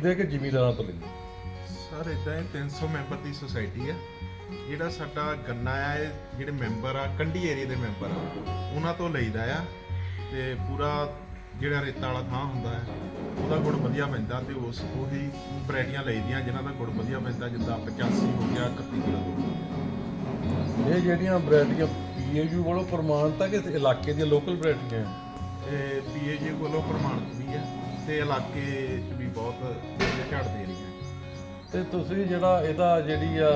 ਦੇ ਕਿ ਜ਼ਿਮੀਦਾਰਾਂ ਤੋਂ ਲੈਂਦੇ? ਸਰ ਇਦਾਂ ਇਹ 300 ਮੈਂਬਰ ਦੀ ਸੁਸਾਇਟੀ ਆ। ਜਿਹੜਾ ਸਾਡਾ ਗੰਨਾ ਆ ਇਹ ਜਿਹੜੇ ਮੈਂਬਰ ਆ ਕੰਢੀ ਏਰੀਆ ਦੇ ਮੈਂਬਰ ਆ ਉਹਨਾਂ ਤੋਂ ਲਈਦਾ ਆ ਤੇ ਪੂਰਾ ਜਿਹੜਾ ਰੇਤਾ ਵਾਲਾ ਥਾਂ ਹੁੰਦਾ ਹੈ ਉਹਦਾ ਗੁੜ ਵਧੀਆ ਪੈਂਦਾ ਤੇ ਉਸ ਉਹੀ ਵੈਰਾਈਟੀਆਂ ਲਈਦੀਆਂ ਜਿਨ੍ਹਾਂ ਦਾ ਗੁੜ ਵਧੀਆ ਪੈਂਦਾ ਜਿੱਦਾਂ 85 ਹੋ ਗਿਆ 31 ਕਿਲੋ ਹੋ ਇਹ ਜਿਹੜੀਆਂ ਵੈਰਾਈਟੀਆਂ ਪੀਏਯੂ ਵੱਲੋਂ ਪ੍ਰਮਾਣਿਤ ਆ ਕਿ ਇਲਾਕੇ ਦੀਆਂ ਲੋਕਲ ਵੈਰਾਈਟੀਆਂ ਇਹ ਪੀਏਜੀ ਕੋਲੋਂ ਪ੍ਰਮਾਣਿਤ ਵੀ ਆ। ਤੇ ਇਲਾਕੇ 'ਚ ਵੀ ਬਹੁਤ ਝਾੜ ਦੇ ਰਹੀਆਂ ਤੇ ਤੁਸੀਂ ਜਿਹੜਾ ਇਹਦਾ ਜਿਹੜੀ ਆ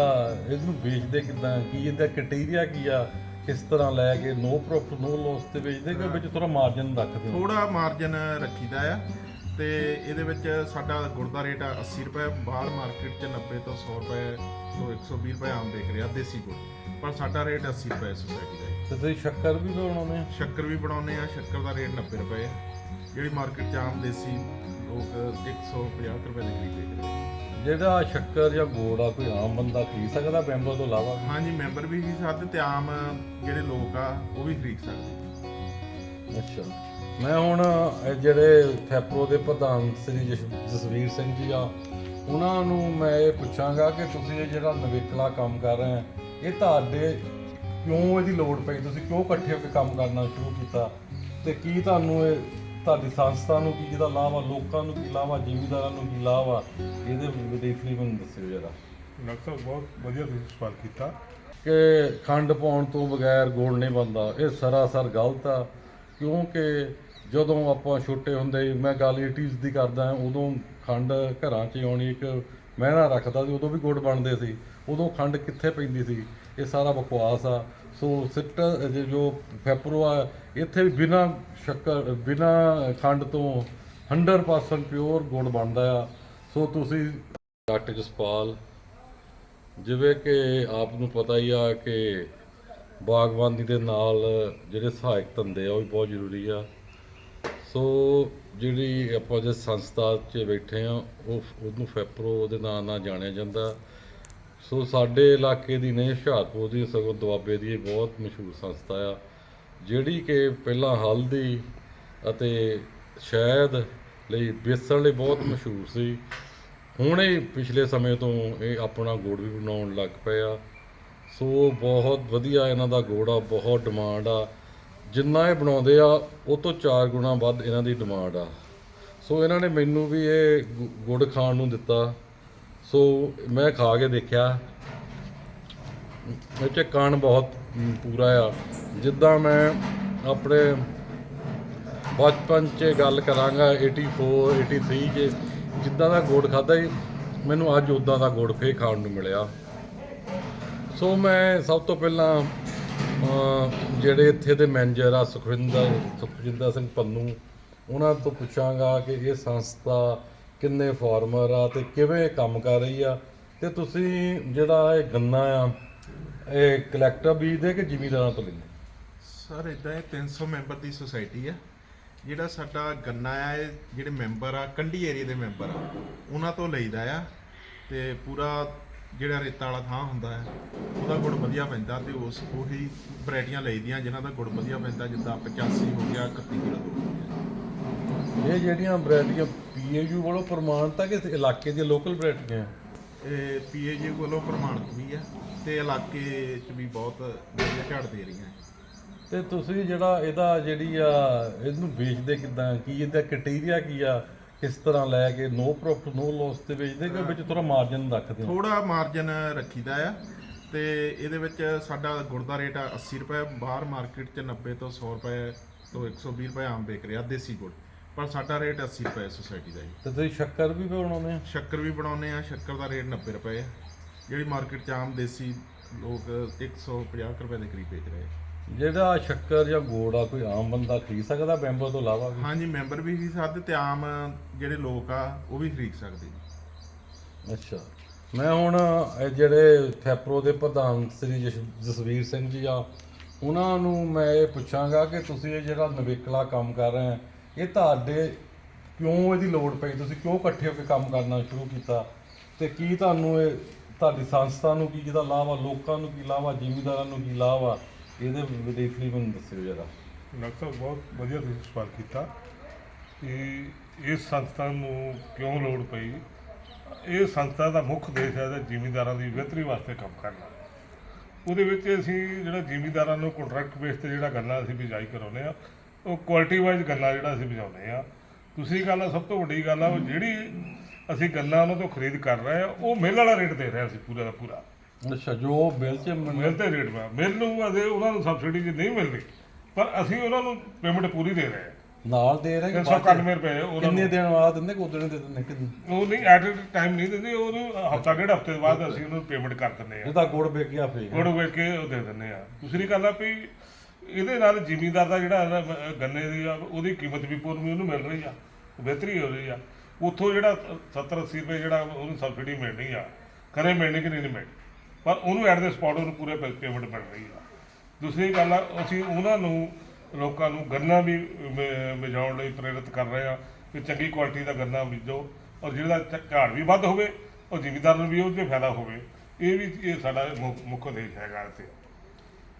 ਇਹਨੂੰ ਵੇਚਦੇ ਕਿਦਾਂ? ਕੀ ਇਹਦਾ ਕ੍ਰਾਈਟੇਰੀਆ ਕੀ ਆ? ਕਿਸ ਤਰ੍ਹਾਂ ਲੈ ਕੇ ਨੋ ਪ੍ਰੋਫਿਟ ਨੋ ਲਾਸ ਤੇ ਵੇਚਦੇ ਕਿ ਵਿੱਚ ਥੋੜਾ ਮਾਰਜਨ ਰੱਖਦੇ ਹੋ? ਥੋੜਾ ਮਾਰਜਨ ਰੱਖੀਦਾ ਆ। ਤੇ ਇਹਦੇ ਵਿੱਚ ਸਾਡਾ ਗੁੜ ਦਾ ਰੇਟ ਆ 80 ਰੁਪਏ ਬਾਹਰ ਮਾਰਕੀਟ 'ਚ 90 ਤੋਂ 100 ਰੁਪਏ ਤੋਂ 120 ਰੁਪਏ ਆਮ ਵਿਕ ਰਿਹਾ ਦੇਸੀ ਗੁੜ। ਪਰ ਸਾਡਾ ਰੇਟ 80 ਰੁਪਏ ਸੁਸਾਇਟੀ ਦਾ ਹੈ। ਤੇ ਤੁਸੀਂ ਸ਼ੱਕਰ ਵੀ ਬਣਾਉਂਦੇ ਆ ਸ਼ੱਕਰ ਵੀ ਬਣਾਉਂਦੇ ਆ ਸ਼ੱਕਰ ਦਾ ਰੇਟ 90 ਰੁਪਏ। ਹੈ ਜਿਹੜੀ ਮਾਰਕੀਟ 'ਚ ਆਮ ਦੇਸੀ ਲੋਕ 150 ਰੁਪਏ ਦੇ ਕਰੀਬ ਵੇਚਦੇ ਜਿਹੜਾ ਸ਼ੱਕਰ ਜਾਂ ਗੁੜ ਆ ਕੋਈ ਆਮ ਬੰਦਾ ਖਰੀਦ ਸਕਦਾ ਬੈਂਬਲ ਤੋਂ ਇਲਾਵਾ? ਹਾਂਜੀ ਮੈਂਬਰ ਵੀ ਖਰੀਦ ਸਕਦੇ ਤੇ ਆਮ ਜਿਹੜੇ ਲੋਕ ਆ ਉਹ ਵੀ ਖਰੀਦ ਸਕਦੇ ਅੱਛਾ। ਮੈਂ ਹੁਣ ਇਹ ਜਿਹੜੇ ਥੈਪਰੋ ਦੇ ਪ੍ਰਧਾਨ ਸ੍ਰੀ ਜਸ- ਜਸਵੀਰ ਸਿੰਘ ਜੀ ਆ ਉਹਨਾਂ ਨੂੰ ਮੈਂ ਇਹ ਪੁੱਛਾਂਗਾ ਕਿ ਤੁਸੀਂ ਇਹ ਜਿਹੜਾ ਨਵੇਕਲਾ ਕੰਮ ਕਰ ਰਹੇ ਆ ਇਹ ਤੁਹਾਡੇ ਕਿਉਂ ਇਹਦੀ ਲੋੜ ਪਈ? ਤੁਸੀਂ ਕਿਉਂ ਇਕੱਠੇ ਹੋ ਕੇ ਕੰਮ ਕਰਨਾ ਸ਼ੁਰੂ ਕੀਤਾ? ਤੇ ਕੀ ਤੁਹਾਨੂੰ ਇਹ ਤੁਹਾਡੀ ਸੰਸਥਾ ਨੂੰ ਕੀ ਜਿਹਦਾ ਲਾਭ ਆ ਲੋਕਾਂ ਨੂੰ ਕੀ ਲਾਭ ਆ ਜ਼ਿਮੀਂਦਾਰਾਂ ਨੂੰ ਕੀ ਲਾਭ ਆ ਇਹਦੇ ਵਿਦੇਸ਼ਲੀ ਮੈਨੂੰ ਦੱਸਿਓ ਜਰਾ। ਡਾਕਟਰ ਸਾਹਿਬ ਬਹੁਤ ਵਧੀਆ ਤੁਸੀਂ ਸਵਾਲ ਕੀਤਾ। ਕਿ ਖੰਡ ਪਾਉਣ ਤੋਂ ਬਗੈਰ ਗੁੜ ਨਹੀਂ ਬਣਦਾ ਇਹ ਸਰਾਸਰ ਗਲਤ ਆ ਕਿਉਂਕਿ ਜਦੋਂ ਆਪਾਂ ਛੋਟੇ ਹੁੰਦੇ ਮੈਂ ਗੱਲ 80s ਦੀ ਕਰਦਾ ਉਦੋਂ ਖੰਡ ਘਰਾਂ 'ਚ ਆਉਣੀ ਇੱਕ ਮਹਿਣਾ ਰੱਖਦਾ ਸੀ ਉਦੋਂ ਵੀ ਗੁੜ ਬਣਦੇ ਸੀ ਉਦੋਂ ਖੰਡ ਕਿੱਥੇ ਪੈਂਦੀ ਸੀ ਇਹ ਸਾਰਾ ਬਕਵਾਸ ਆ। ਸੋ ਸਿੱਟਾ ਜੋ ਫੈਪਰੋ ਆ, ਇੱਥੇ ਵੀ ਬਿਨਾ ਸ਼ੱਕਰ, ਬਿਨਾ ਖੰਡ ਤੋਂ 100% ਪਿਓਰ ਗੁੜ ਬਣਦਾ ਆ। ਸੋ ਤੁਸੀਂ ਡਾਕਟਰ ਜਸਪਾਲ, ਜਿਵੇਂ ਕਿ ਆਪ ਨੂੰ ਪਤਾ ਹੀ ਆ ਕਿ ਬਾਗਬਾਨੀ ਦੇ ਨਾਲ ਜਿਹੜੇ ਸਹਾਇਕ ਧੰਦੇ ਆ, ਉਹ ਵੀ ਬਹੁਤ ਜ਼ਰੂਰੀ ਆ। ਸੋ ਜਿਹੜੀ ਆਪਾਂ ਜੇ ਸੰਸਥਾ 'ਚ ਬੈਠੇ ਆ, ਉਹ, ਉਹਨੂੰ ਫੈਪਰੋ ਦੇ ਨਾਂ ਨਾਲ ਜਾਣਿਆ ਜਾਂਦਾ। ਸੋ ਸਾਡੇ ਇਲਾਕੇ ਦੀ ਨਹੀਂ ਹੁਸ਼ਿਆਰਪੁਰ ਦੀ ਸਗੋਂ ਦੁਆਬੇ ਦੀ ਇਹ ਬਹੁਤ ਮਸ਼ਹੂਰ ਸੰਸਥਾ ਆ, ਜਿਹੜੀ ਕਿ ਪਹਿਲਾਂ ਹਲਦੀ ਅਤੇ ਸ਼ਹਿਦ ਲਈ ਬੇਸਣ ਲਈ ਬਹੁਤ ਮਸ਼ਹੂਰ ਸੀ। ਹੁਣ ਇਹ ਪਿਛਲੇ ਸਮੇਂ ਤੋਂ ਇਹ ਆਪਣਾ ਗੁੜ ਵੀ ਬਣਾਉਣ ਲੱਗ ਪਏ ਆ। ਸੋ ਬਹੁਤ ਵਧੀਆ ਇਹਨਾਂ ਦਾ ਗੁੜ ਆ, ਬਹੁਤ ਡਿਮਾਂਡ ਆ। ਜਿੰਨਾ ਇਹ ਬਣਾਉਂਦੇ ਆ, ਉਹ ਤੋਂ 4 ਗੁਣਾ ਵੱਧ ਇਹਨਾਂ ਦੀ ਡਿਮਾਂਡ ਆ। ਸੋ ਇਹਨਾਂ ਨੇ ਮੈਨੂੰ ਵੀ ਇਹ ਗੁ- ਗੁੜ ਖਾਣ ਨੂੰ ਦਿੱਤਾ। ਸੋ ਮੈਂ ਖਾ ਕੇ ਦੇਖਿਆ। ਇਹ 'ਚ ਕਣ ਬਹੁਤ ਪੂਰਾ ਆ। ਜਿੱਦਾਂ ਮੈਂ ਆਪਣੇ ਬਚਪਨ 'ਚ ਗੱਲ ਕਰਾਂਗਾ 84 83 'ਚ, ਜਿੱਦਾਂ ਦਾ ਗੁੜ ਖਾਦਾ ਸੀ, ਮੈਨੂੰ ਅੱਜ ਉਦਾਂ ਦਾ ਗੁੜ ਫੇ ਖਾਣ ਨੂੰ ਮਿਲਿਆ। ਸੋ ਮੈਂ ਸਭ ਤੋਂ ਪਹਿਲਾਂ ਜਿਹੜੇ ਇੱਥੇ ਦੇ ਮੈਨੇਜਰ ਆ, ਸੁਖਵਿੰਦਰ, ਸੁਖਜਿੰਦਰ ਸਿੰਘ ਪੰਨੂ, ਉਹਨਾਂ ਤੋਂ ਪੁੱਛਾਂਗਾ ਕਿ ਇਹ ਸੰਸਥਾ ਕਿੰਨੇ ਫਾਰਮਰ ਆ ਤੇ ਕਿਵੇਂ ਕੰਮ ਕਰ ਰਹੀ ਆ? ਤੇ ਤੁਸੀਂ ਜਿਹੜਾ ਇਹ ਗੰਨਾ ਆ, ਇਹ ਕਲੈਕਟਰ ਬੀਜਦੇ ਕਿ ਜ਼ਿਮੀਦਾਰਾਂ ਤੋਂ ਲੈਂਦੇ? ਸਰ ਇਦਾਂ ਇਹ 300 ਮੈਂਬਰ ਦੀ ਸੁਸਾਇਟੀ ਆ। ਜਿਹੜਾ ਸਾਡਾ ਗੰਨਾ ਆ, ਇਹ ਜਿਹੜੇ ਮੈਂਬਰ ਆ, ਕੰਢੀ ਏਰੀਆ ਦੇ ਮੈਂਬਰ ਆ, ਉਹਨਾਂ ਤੋਂ ਲਈਦਾ ਆ ਤੇ ਪੂਰਾ ਜਿਹੜਾ ਰੇਤਾ ਵਾਲਾ ਥਾਂ ਹੁੰਦਾ ਹੈ ਉਹਦਾ ਗੁੜ ਵਧੀਆ ਪੈਂਦਾ ਤੇ ਉਸ ਉਹੀ ਵੈਰਾਈਟੀਆਂ ਲਈਦੀਆਂ, ਜਿਨ੍ਹਾਂ ਦਾ ਗੁੜ ਵਧੀਆ ਪੈਂਦਾ, ਜਿੱਦਾਂ 85 ਹੋ ਗਿਆ 31 ਕਿਲੋ ਹੋ ਗਿਆ। ਇਹ ਜਿਹੜੀਆਂ ਵੈਰਾਈਟੀਆਂ ਪੀਏਯੂ ਵੱਲੋਂ ਪ੍ਰਮਾਣਿਤ ਆ ਕਿ ਇਲਾਕੇ ਦੀਆਂ ਲੋਕਲ ਵੈਰਾਈਟੀਆਂ ਇਹ ਪੀਏਜੀ ਕੋਲੋਂ ਪ੍ਰਮਾਣਿਤ ਵੀ ਆ ਤੇ ਇਲਾਕੇ 'ਚ ਵੀ ਬਹੁਤ ਵਧੀਆ ਝਾੜ ਦੇ ਰਹੀਆਂ। ਤੇ ਤੁਸੀਂ ਜਿਹੜਾ ਇਹਦਾ ਜਿਹੜੀ ਆ ਇਹਨੂੰ ਵੇਚਦੇ ਕਿਦਾਂ? ਕੀ ਇਹਦਾ ਕ੍ਰਾਈਟੇਰੀਆ ਕੀ ਆ? ਕਿਸ ਤਰ੍ਹਾਂ ਲੈ ਕੇ ਨੋ ਪ੍ਰੋਫਿਟ ਨੋ ਲਾਸ ਤੇ ਵੇਚਦੇ ਕਿ ਵਿੱਚ ਥੋੜਾ ਮਾਰਜਨ ਰੱਖਦੇ ਹੋ? ਥੋੜਾ ਮਾਰਜਨ ਰੱਖੀਦਾ ਆ ਤੇ ਇਹਦੇ ਵਿੱਚ ਸਾਡਾ ਗੁੜ ਦਾ ਰੇਟ ਆ 80 ਰੁਪਏ ਬਾਹਰ ਮਾਰਕੀਟ 'ਚ 90 ਤੋਂ 100 ਰੁਪਏ ਤੋਂ 120 ਰੁਪਏ ਆਮ ਵਿਕ ਰਿਹਾ ਦੇਸੀ ਗੁੜ। ਪਰ ਸਾਡਾ ਰੇਟ 80 ਰੁਪਏ ਸੁਸਾਇਟੀ ਦਾ ਜੀ। ਤੇ ਤੁਸੀਂ ਸ਼ੱਕਰ ਵੀ ਬਣਾਉਂਦੇ ਆ ਸ਼ੱਕਰ ਵੀ ਬਣਾਉਂਦੇ ਆ ਸ਼ੱਕਰ ਦਾ ਰੇਟ 90 ਰੁਪਏ ਹੈ ਜਿਹੜੀ ਮਾਰਕੀਟ 'ਚ ਆਮ ਦੇਸੀ ਲੋਕ 150 ਰੁਪਏ ਦੇ ਕਰੀਬ ਵੇਚ ਰਹੇ ਆ। ਜਿਹੜਾ ਸ਼ੱਕਰ ਜਾਂ ਗੁੜ ਆ ਕੋਈ ਆਮ ਬੰਦਾ ਖਰੀਦ ਸਕਦਾ ਬੈਂਬਲ ਤੋਂ ਇਲਾਵਾ ਵੀ? ਹਾਂਜੀ ਮੈਂਬਰ ਵੀ ਖਰੀਦ ਸਕਦੇ ਤੇ ਆਮ ਜਿਹੜੇ ਲੋਕ ਆ ਉਹ ਵੀ ਖਰੀਦ ਸਕਦੇ ਜੀ। ਅੱਛਾ। ਮੈਂ ਹੁਣ ਇਹ ਜਿਹੜੇ ਥੈਪਰੋ ਦੇ ਪ੍ਰਧਾਨ ਸ੍ਰੀ ਜਸ- ਜਸਵੀਰ ਸਿੰਘ ਜੀ ਆ ਉਹਨਾਂ ਨੂੰ ਮੈਂ ਇਹ ਪੁੱਛਾਂਗਾ ਕਿ ਤੁਸੀਂ ਇਹ ਜਿਹੜਾ ਨਵੇਕਲਾ ਕੰਮ ਕਰ ਰਹੇ ਆ ਇਹ ਤੁਹਾਡੇ ਕਿਉਂ ਇਹਦੀ ਲੋੜ ਪਈ? ਤੁਸੀਂ ਕਿਉਂ ਇਕੱਠੇ ਹੋ ਕੇ ਕੰਮ ਕਰਨਾ ਸ਼ੁਰੂ ਕੀਤਾ? ਤੇ ਕੀ ਤੁਹਾਨੂੰ ਇਹ ਤੁਹਾਡੀ ਸੰਸਥਾ ਨੂੰ ਕੀ ਜਿਹਦਾ ਲਾਭ ਆ, ਲੋਕਾਂ ਨੂੰ ਕੀ ਲਾਭ ਆ, ਜ਼ਿਮੀਂਦਾਰਾਂ ਨੂੰ ਕੀ ਲਾਭ ਆ? ਇਹਦੇ ਵਿਦੇਸ਼ਲੀ ਮੈਨੂੰ ਦੱਸਿਓ ਜਰਾ। ਡਾਕਟਰ ਸਾਹਿਬ ਬਹੁਤ ਵਧੀਆ ਤੁਸੀਂ ਸਵਾਲ ਕੀਤਾ ਕਿ ਇਸ ਸੰਸਥਾ ਨੂੰ ਕਿਉਂ ਲੋੜ ਪਈ? ਇਹ ਸੰਸਥਾ ਦਾ ਮੁੱਖ ਉਦੇਸ਼ ਹੈ ਕਿ ਜ਼ਿਮੀਂਦਾਰਾਂ ਦੀ ਬਿਹਤਰੀ ਵਾਸਤੇ ਕੰਮ ਕਰਨਾ। ਉਹਦੇ ਵਿੱਚ ਅਸੀਂ ਜਿਹੜਾ ਜ਼ਿਮੀਂਦਾਰਾਂ ਨੂੰ ਕੰਟਰੈਕਟ ਬੇਸ ਤੇ ਜਿਹੜਾ ਗੰਨਾ ਅਸੀਂ ਬਿਜਾਈ ਕਰਾਉਂਦੇ ਆ ਉਹ ਕੁਆਲਿਟੀ ਵਾਈਜ਼ ਗੰਨਾ ਜਿਹੜਾ ਅਸੀਂ ਬਿਜਾਉਂਦੇ ਆ ਦੂਸਰੀ ਗੱਲ ਆ ਸਭ ਤੋਂ ਵੱਡੀ ਗੱਲ ਆ ਉਹ ਜਿਹੜੀ ਅਸੀਂ ਗੰਨਾ ਉਹਨਾਂ ਤੋਂ ਖਰੀਦ ਕਰ ਰਹੇ ਆ ਉਹ ਮਿਲ ਵਾਲਾ ਰੇਟ ਦੇ ਰਹੇ ਆ ਅਸੀਂ ਪੂਰਾ ਦਾ ਪੂਰਾ। ਅੱਛਾ ਜੋ ਬਿੱਲ 'ਚ ਮਿਲ ਤੇ ਰੇਟ ਵਾ। ਮਿਲ ਨੂੰ ਅਜੇ ਉਹਨਾਂ ਨੂੰ ਸਬਸਿਡੀ ਜੇ ਨਹੀਂ ਮਿਲਦੀ ਪਰ ਅਸੀਂ ਉਹਨਾਂ ਨੂੰ ਪੇਮੈਂਟ ਪੂਰੀ ਦੇ ਰਹੇ ਆ। ਨਾਲ ਦੇ ਰਹੇ ਕਿ ਬਾਅਦ 'ਚ? 391 ਰੁਪਏ ਉਹਨਾਂ ਕਿੰਨੇ ਦਿਨ ਬਾਅਦ ਦਿੰਦੇ ਕਿ ਉਦੋਂ ਦੇ ਦਿੰਦੇ ਕਿੰਨੇ ਉਹ ਨਹੀਂ ਐਟ ਟਾਈਮ ਨਹੀਂ ਦਿੰਦੇ ਉਹਨੂੰ ਹਫਤਾ ਡੇਢ ਹਫ਼ਤੇ ਬਾਅਦ ਅਸੀਂ ਉਹਨੂੰ ਪੇਮੈਂਟ ਕਰ ਦਿੰਦੇ ਆ। ਜਿਹਦਾ ਗੁੜ ਵਿਕ ਗਿਆ ਫੇਰ। ਗੁੜ ਵੇਚ ਕੇ ਉਹ ਦੇ ਦਿੰਦੇ ਆ। ਦੂਸਰੀ ਗੱਲ ਆ ਵੀ ਇਹਦੇ ਨਾਲ ਜ਼ਿਮੀਂਦਾਰ ਦਾ ਜਿਹੜਾ ਨਾ, ਅਹ, ਗੰਨੇ ਦੀ ਆ ਉਹਦੀ ਕੀਮਤ ਵੀ ਪੂਰੀ ਉਹਨੂੰ ਮਿਲ ਰਹੀ ਆ ਬਿਹਤਰੀ ਹੋ ਰਹੀ ਆ। ਉੱਥੋਂ ਜਿਹੜਾ 70 80 ਰੁਪਏ ਜਿਹੜਾ ਉਹਨੂੰ ਸਬਸਿਡੀ ਮਿਲਣੀ ਆ ਕਰੇ ਮਿਲਣੀ ਕਿ ਨਹੀਂ ਨਹੀਂ ਮਿਲਣੀ। ਪਰ ਉਹਨੂੰ ਐਟ ਦੇ ਸਪੌਟ ਉਹਨੂੰ ਪੂਰੇ ਪੇਮੈਂਟ ਮਿਲ ਰਹੀ ਆ। ਦੂਸਰੀ ਗੱਲ ਆ ਅਸੀਂ ਉਹਨਾਂ ਨੂੰ ਲੋਕਾਂ ਨੂੰ ਗੰਨਾ ਵੀ ਮ- ਬੀਜਾਉਣ ਲਈ ਪ੍ਰੇਰਿਤ ਕਰ ਰਹੇ ਆ ਕਿ ਚੰਗੀ ਕੁਆਲਿਟੀ ਦਾ ਗੰਨਾ ਬੀਜੋ ਔਰ ਜਿਹੜਾ ਚ- ਝਾੜ ਵੀ ਵੱਧ ਹੋਵੇ ਔਰ ਜ਼ਿਮੀਂਦਾਰ ਨੂੰ ਵੀ ਉਹ 'ਚ ਫਾਇਦਾ ਹੋਵੇ। ਇਹ ਵੀ ਇਹ ਸਾਡਾ ਮੁੱਖ ਮੁੱਖ ਉਦੇਸ਼ ਹੈਗਾ ਇੱਥੇ।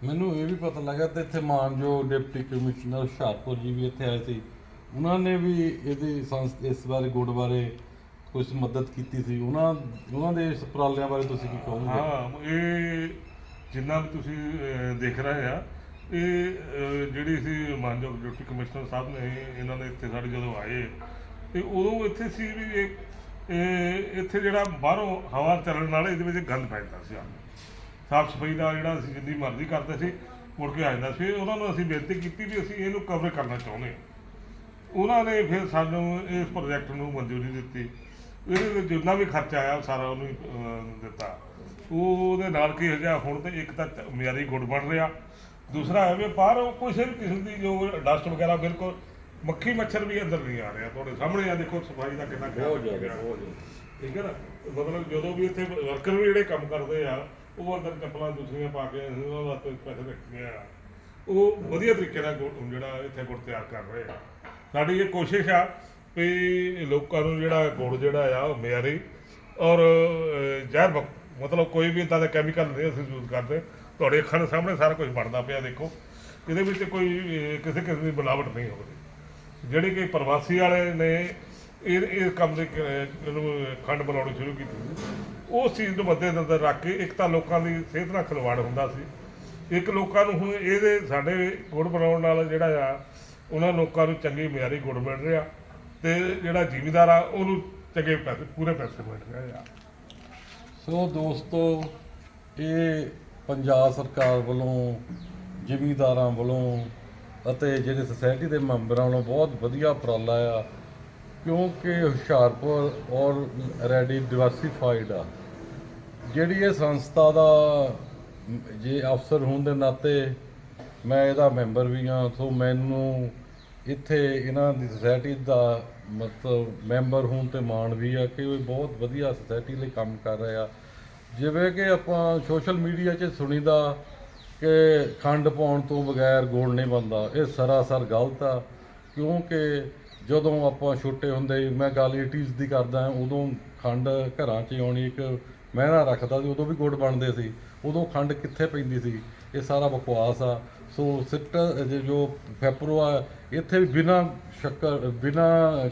ਮੈਨੂੰ ਇਹ ਵੀ ਪਤਾ ਲੱਗਾ ਤੇ ਇੱਥੇ ਮਾਨਯੋਗ ਡਿਪਟੀ ਕਮਿਸ਼ਨਰ ਹੁਸ਼ਿਆਰਪੁਰ ਜੀ ਵੀ ਇੱਥੇ ਆਏ ਸੀ। ਉਹਨਾਂ ਨੇ ਵੀ ਇਹਦੀ ਸੰਸ ਇਸ ਬਾਰੇ ਗੁੜ ਬਾਰੇ ਕੁਝ ਮਦਦ ਕੀਤੀ ਸੀ। ਉਹਨਾਂ ਉਹਨਾਂ ਦੇ ਇਸ ਉਪਰਾਲਿਆਂ ਬਾਰੇ ਤੁਸੀਂ ਕੀ ਕਹੋਗੇ? ਹਾਂ ਇਹ ਜਿੰਨਾ ਵੀ ਤੁਸੀਂ ਅਹ, ਦੇਖ ਰਹੇ ਆ ਇਹ ਅਹ, ਜਿਹੜੀ ਸੀ ਮਾਨਯੋਗ ਡਿਪਟੀ ਕਮਿਸ਼ਨਰ ਸਾਹਿਬ ਨੇ ਇਹਨਾਂ ਨੇ ਇੱਥੇ ਸਾਡੇ ਜਦੋਂ ਆਏ ਤੇ ਉਦੋਂ ਇੱਥੇ ਸੀ ਵੀ ਇਹ ਇਹ ਇੱਥੇ ਜਿਹੜਾ ਬਾਹਰੋਂ ਹਵਾ ਚੱਲਣ ਨਾਲ ਇਹਦੇ ਵਿੱਚ ਗੰਦ ਪੈਂਦਾ ਜਾਂਦਾ ਸੀ। ਸਾਫ਼ ਸਫ਼ਾਈ ਦਾ ਜਿਹੜਾ ਅਸੀਂ ਜਿੰਨੀ ਮਰਜ਼ੀ ਕਰਦੇ ਸੀ ਮੁੜ ਕੇ ਆ ਜਾਂਦਾ ਸੀ। ਉਹਨਾਂ ਨੂੰ ਅਸੀਂ ਬੇਨਤੀ ਕੀਤੀ ਵੀ ਅਸੀਂ ਇਹਨੂੰ ਕਵਰ ਕਰਨਾ ਚਾਹੁੰਦੇ ਹਾਂ। ਉਹਨਾਂ ਨੇ ਫਿਰ ਸਾਨੂੰ ਇਸ ਪ੍ਰੋਜੈਕਟ ਨੂੰ ਮਨਜ਼ੂਰੀ ਦਿੱਤੀ। ਇਹਦੇ ਵਿੱਚ ਜਿੰਨਾ ਵੀ ਖਰਚਾ ਆਇਆ ਉਹ ਸਾਰਾ ਉਹਨੂੰ ਹੀ, ਅਹ, ਦਿੱਤਾ। ਉਹ ਉਹਦੇ ਨਾਲ ਕੀ ਹੋ ਗਿਆ ਹੁਣ ਤੇ ਇੱਕ ਤਾਂ ਚ- ਮਿਆਰੀ ਗੁੜ ਬਣ ਰਿਹਾ। ਦੂਸਰਾ ਹੈ ਵੀ ਬਾਹਰ ਉਹ ਕਿਸੇ ਵੀ ਕਿਸਮ ਦੀ ਜੋ ਡਸਟ ਵਗੈਰਾ ਬਿਲਕੁਲ ਮੱਖੀ ਮੱਛਰ ਵੀ ਅੰਦਰ ਨਹੀਂ ਆ ਰਿਹਾ। ਤੁਹਾਡੇ ਸਾਹਮਣੇ ਆ ਦੇਖੋ ਸਫ਼ਾਈ ਦਾ ਕਿੰਨਾ ਖਿਆਲ ਬਹੁਤ ਰੱਖਿਆ ਜ਼ਿਆਦਾ ਗਿਆ। ਬਹੁਤ ਜ਼ਿਆਦਾ। ਠੀਕ ਹੈ ਨਾ? ਮਤਲਬ ਜਦੋਂ ਵੀ ਇੱਥੇ ਵਰਕਰ ਵੀ ਜਿਹੜੇ ਕੰਮ ਕਰਦੇ ਆ ਉਹ ਅੰਦਰ ਚੱਪਲਾਂ ਦੂਸਰੀਆਂ ਪਾ ਕੇ ਅਸੀਂ ਉਹਨਾਂ ਵਾਸਤੇ ਪੈਸੇ ਰੱਖਦੇ ਆ। ਉਹ ਵਧੀਆ ਤਰੀਕੇ ਨਾਲ ਗੁੜ- ਜਿਹੜਾ ਇੱਥੇ ਗੁੜ ਤਿਆਰ ਕਰ ਰਹੇ ਆ। ਸਾਡੀ ਇਹ ਕੋਸ਼ਿਸ਼ ਆ ਵੀ ਲੋਕਾਂ ਨੂੰ ਜਿਹੜਾ ਗੁੜ ਜਿਹੜਾ ਆ ਉਹ ਮਿਆਰੀ ਔਰ ਅਹ, ਜ਼ਹਿਰ ਮੁਕਤ। ਮਤਲਬ ਕੋਈ ਵੀ ਇਦਾਂ ਦਾ ਕੈਮੀਕਲ ਨਹੀਂ ਅਸੀਂ ਯੂਜ਼ ਕਰਦੇ। ਤੁਹਾਡੇ ਅੱਖਾਂ ਦੇ ਸਾਹਮਣੇ ਸਾਰਾ ਕੁਝ ਬਣਦਾ ਪਿਆ ਦੇਖੋ। ਇਹਦੇ ਵਿੱਚ ਕੋਈ ਅਹ, ਕਿਸੇ ਕਿਸਮ ਦੀ ਮਿਲਾਵਟ ਨਹੀਂ ਹੋ ਰਹੀ ਜਿਹੜੇ ਕਿ ਪ੍ਰਵਾਸੀ ਵਾਲੇ ਨੇ ਇਹ ਇਹ ਕੰਮ ਦੇ ਕ- ਇਹਨੂੰ ਖੰਡ ਬਣਾਉਣੀ ਸ਼ੁਰੂ ਕੀਤੀ। ਸੀ ਉਸ ਚੀਜ਼ ਨੂੰ ਮੱਦੇ ਨਜ਼ਰ ਰੱਖ ਕੇ ਇੱਕ ਤਾਂ ਲੋਕਾਂ ਦੀ ਸਿਹਤ ਨਾਲ ਖਿਲਵਾੜ ਹੁੰਦਾ ਸੀ। ਇੱਕ ਲੋਕਾਂ ਨੂੰ ਹੁਣ ਇਹਦੇ ਸਾਡੇ ਗੁੜ ਬਣਾਉਣ ਨਾਲ ਜਿਹੜਾ ਆ, ਉਹਨਾਂ ਲੋਕਾਂ ਨੂੰ ਚੰਗੀ ਮਿਆਰੀ ਗੁੜ ਮਿਲ ਰਿਹਾ ਤੇ ਜਿਹੜਾ ਜ਼ਿਮੀਦਾਰ ਆ, ਉਹਨੂੰ ਚੰਗੇ ਪੈਸੇ, ਪੂਰੇ ਪੈਸੇ ਮਿਲ ਰਹੇ ਆ। ਸੋ ਦੋਸਤੋ, ਇਹ ਪੰਜਾਬ ਸਰਕਾਰ ਵੱਲੋਂ, ਜ਼ਿਮੀਦਾਰਾਂ ਵੱਲੋਂ ਅਤੇ ਜਿਹੜੇ ਸੁਸਾਇਟੀ ਦੇ ਮੈਂਬਰਾਂ ਵੱਲੋਂ ਬਹੁਤ ਵਧੀਆ ਉਪਰਾਲਾ ਆ। ਕਿਉਂਕਿ ਹੁਸ਼ਿਆਰਪੁਰ ਔਰ ਰੈਡੀ ਡਿਵਰਸੀਫਾਈਡ ਆ। ਜਿਹੜੀ ਇਹ ਸੰਸਥਾ ਦਾ ਜੇ ਅਫਸਰ ਹੋਣ ਦੇ ਨਾਤੇ ਮੈਂ ਇਹਦਾ ਮੈਂਬਰ ਵੀ ਹਾਂ, ਸੋ ਮੈਨੂੰ ਇੱਥੇ ਇਹਨਾਂ ਦੀ ਸੁਸਾਇਟੀ ਦਾ ਮਤਲਬ ਮੈਂਬਰ ਹੋਣ ਤੇ ਮਾਣ ਵੀ ਆ ਕਿ ਉਹ ਬਹੁਤ ਵਧੀਆ ਸੁਸਾਇਟੀ ਲਈ ਕੰਮ ਕਰ ਰਹੇ ਆ। ਜਿਵੇਂ ਕਿ ਆਪਾਂ ਸੋਸ਼ਲ ਮੀਡੀਆ 'ਚ ਸੁਣੀਦਾ ਕਿ ਖੰਡ ਪਾਉਣ ਤੋਂ ਬਗੈਰ ਗੋਲ ਨਹੀਂ ਬਣਦਾ, ਇਹ ਸਰਾਸਰ ਗਲਤ ਆ। ਕਿਉਂਕਿ ਜਦੋਂ ਆਪਾਂ ਛੋਟੇ ਹੁੰਦੇ ਮੈਂ ਗੱਲ 80s ਦੀ ਕਰਦਾ ਉਦੋਂ ਖੰਡ ਘਰਾਂ 'ਚ ਆਉਣੀ ਇੱਕ ਮਹਿਰਾ ਰੱਖਦਾ ਸੀ, ਉਦੋਂ ਵੀ ਗੁੜ ਬਣਦੇ ਸੀ, ਉਦੋਂ ਖੰਡ ਕਿੱਥੇ ਪੈਂਦੀ ਸੀ, ਇਹ ਸਾਰਾ ਬਕਵਾਸ ਆ। ਸੋ ਸਿੱਟ ਜੋ ਫੈਪਰੋ ਆ, ਇੱਥੇ ਵੀ ਬਿਨਾ ਸ਼ੱਕਰ, ਬਿਨਾ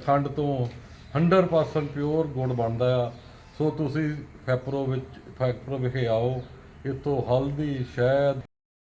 ਖੰਡ ਤੋਂ 100% ਪਿਓਰ ਗੁੜ ਬਣਦਾ ਆ। ਸੋ ਤੁਸੀਂ ਫੈਪਰੋ ਵਿੱਚ, ਫੈਪਰੋ ਵਿਖੇ ਆਓ, ਇੱਥੋਂ ਹਲਦੀ, ਸ਼ਹਿਦ